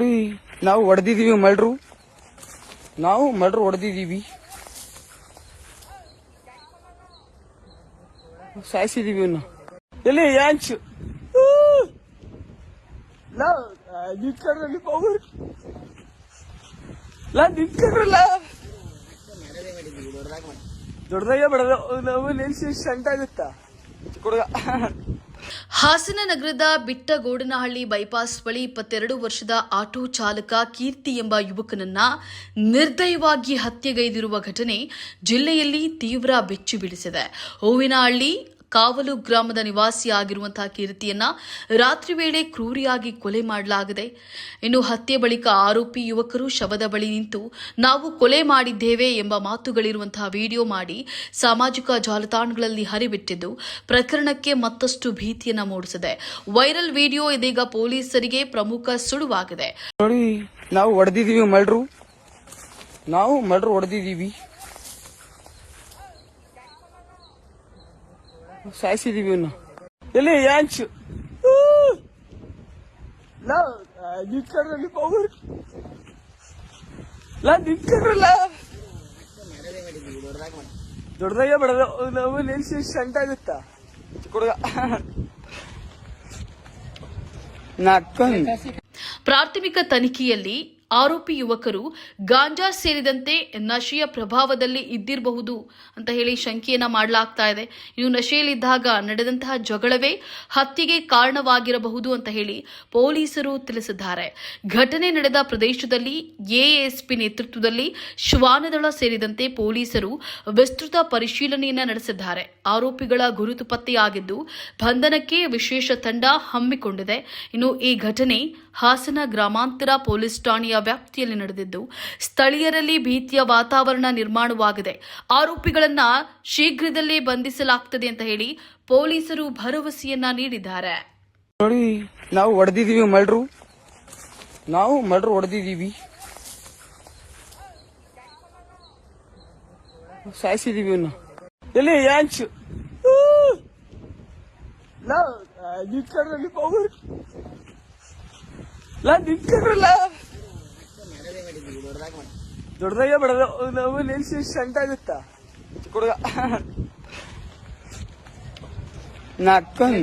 ನೋಡಿ, ನಾವು ಹೊಡೆದಿದೀವಿ ಮಳ್ರು ನಾವು ಮಳ್ರು ಹೊಡೆದಿದೀವಿ ಸಾಯಿಸಿದೀವಿ ಇನ್ನು. ಎಲ್ಲಿ, ಯಾಂಚ್? ನಿಂತ್ಕೊಂಡ್ರಲ್ಲಿ ಪವರ್ ದೊಡ್ಡದಾಗೆ ಬಿಡೋದು ನಾವು ನೆನ್ಸಿ ಶಂಟ ಆಗುತ್ತಾ? ಹುಡುಗ ಹಾಸನ ನಗರದ ಬಿಟ್ಟಗೋಡನಹಳ್ಳಿ ಬೈಪಾಸ್ ಬಳಿ ಇಪ್ಪತ್ತೆರಡು ವರ್ಷದ ಆಟೋ ಚಾಲಕ ಕೀರ್ತಿ ಎಂಬ ಯುವಕನನ್ನ ನಿರ್ದಯವಾಗಿ ಹತ್ಯೆಗೈದಿರುವ ಘಟನೆ ಜಿಲ್ಲೆಯಲ್ಲಿ ತೀವ್ರ ಬೆಚ್ಚಿ ಬೀಳಿಸಿದೆ ಹೂವಿನಹಳ್ಳಿ ಕಾವಲು ಗ್ರಾಮದ ನಿವಾಸಿಯಾಗಿರುವಂತಹ ಕೀರ್ತಿಯನ್ನ ರಾತ್ರಿ ವೇಳೆ ಕ್ರೂರಿಯಾಗಿ ಕೊಲೆ ಮಾಡಲಾಗಿದೆ. ಇನ್ನು ಹತ್ಯೆ ಬಳಿಕ ಆರೋಪಿ ಯುವಕರು ಶವದ ಬಳಿ ನಿಂತು, ನಾವು ಕೊಲೆ ಮಾಡಿದ್ದೇವೆ ಎಂಬ ಮಾತುಗಳಿರುವಂತಹ ವಿಡಿಯೋ ಮಾಡಿ ಸಾಮಾಜಿಕ ಜಾಲತಾಣಗಳಲ್ಲಿ ಹರಿಬಿಟ್ಟಿದ್ದು, ಪ್ರಕರಣಕ್ಕೆ ಮತ್ತಷ್ಟು ಭೀತಿಯನ್ನ ಮೂಡಿಸಿದೆ. ವೈರಲ್ ವಿಡಿಯೋ ಇದೀಗ ಪೊಲೀಸರಿಗೆ ಪ್ರಮುಖ ಸುಳುವಾಗಿದೆ. ನಾವು ಹೊಡೆದಿದ್ದೀವಿ ಮಳರು ನಾವು ಮಳರು ಹೊಡೆದಿದೀವಿ ಸಾಯಿಸಿದೀವಿ ಇನ್ನು ಎಲ್ಲಿ ಯಾಂಚ್ ನಿಂತ್ಕೊಂಡ್ರಲ್ಲಿ ಪವರ್ ದೊಡ್ಡದಾಗೆ ಬಡದ, ನಾವು ನೆನ್ಸಿ ಶಂಟ ಆಗುತ್ತಾ? ಹುಡುಗ ಪ್ರಾಥಮಿಕ ತನಿಖೆಯಲ್ಲಿ ಆರೋಪಿ ಯುವಕರು ಗಾಂಜಾ ಸೇರಿದಂತೆ ನಶೆಯ ಪ್ರಭಾವದಲ್ಲಿ ಇದ್ದಿರಬಹುದು ಅಂತ ಹೇಳಿ ಶಂಕೆಯನ್ನ ಮಾಡಲಾಗ್ತಾ ಇದೆ. ಇನ್ನು ನಶೆಯಲ್ಲಿದ್ದಾಗ ನಡೆದಂತಹ ಜಗಳವೇ ಹತ್ಯೆಗೆ ಕಾರಣವಾಗಿರಬಹುದು ಅಂತ ಹೇಳಿ ಪೊಲೀಸರು ತಿಳಿಸಿದ್ದಾರೆ. ಘಟನೆ ನಡೆದ ಪ್ರದೇಶದಲ್ಲಿ ಎಎಸ್ಪಿ ನೇತೃತ್ವದಲ್ಲಿ ಶ್ವಾನದಳ ಸೇರಿದಂತೆ ಪೊಲೀಸರು ವಿಸ್ತೃತ ಪರಿಶೀಲನೆಯನ್ನ ನಡೆಸಿದ್ದಾರೆ. ಆರೋಪಿಗಳ ಗುರುತು ಪತ್ತೆಯಾಗಿದ್ದು ಬಂಧನಕ್ಕೆ ವಿಶೇಷ ತಂಡ ಹಮ್ಮಿಕೊಂಡಿದೆ. ಇನ್ನು ಈ ಘಟನೆ ಹಾಸನ ಗ್ರಾಮಾಂತರ ಪೊಲೀಸ್ ಠಾಣೆಯ ವ್ಯಾಪ್ತಿಯಲ್ಲಿ ನಡೆದಿದ್ದು, ಸ್ಥಳೀಯರಲ್ಲಿ ಭೀತಿಯ ವಾತಾವರಣ ನಿರ್ಮಾಣವಾಗಿದೆ. ಆರೋಪಿಗಳನ್ನ ಶೀಘ್ರದಲ್ಲೇ ಬಂಧಿಸಲಾಗ್ತದೆ ಅಂತ ಹೇಳಿ ಪೊಲೀಸರು ಭರವಸೆಯನ್ನ ನೀಡಿದ್ದಾರೆ. ನೋಡಿ, ನಾವು ಹೊಡೆದಿದೀವಿ ನಾವು ಮಳ್ರು ಹೊಡೆದಿದೀವಿ ಸಾಯಿಸಿದೀವಿ ಎಲ್ಲಿ, ಯಾಂಚ್? ನಿಂತ್ಕೊಂಡ್ರಲ್ಲಿ ಪವರ್ ದೊಡ್ಡದಾಗೆ ಬಡದ. ನಾವು ನೆನ್ಸಿ ಶಂಟ ಆಗುತ್ತಾ? ಹುಡುಗ ನಾಲ್ಕೊಂದು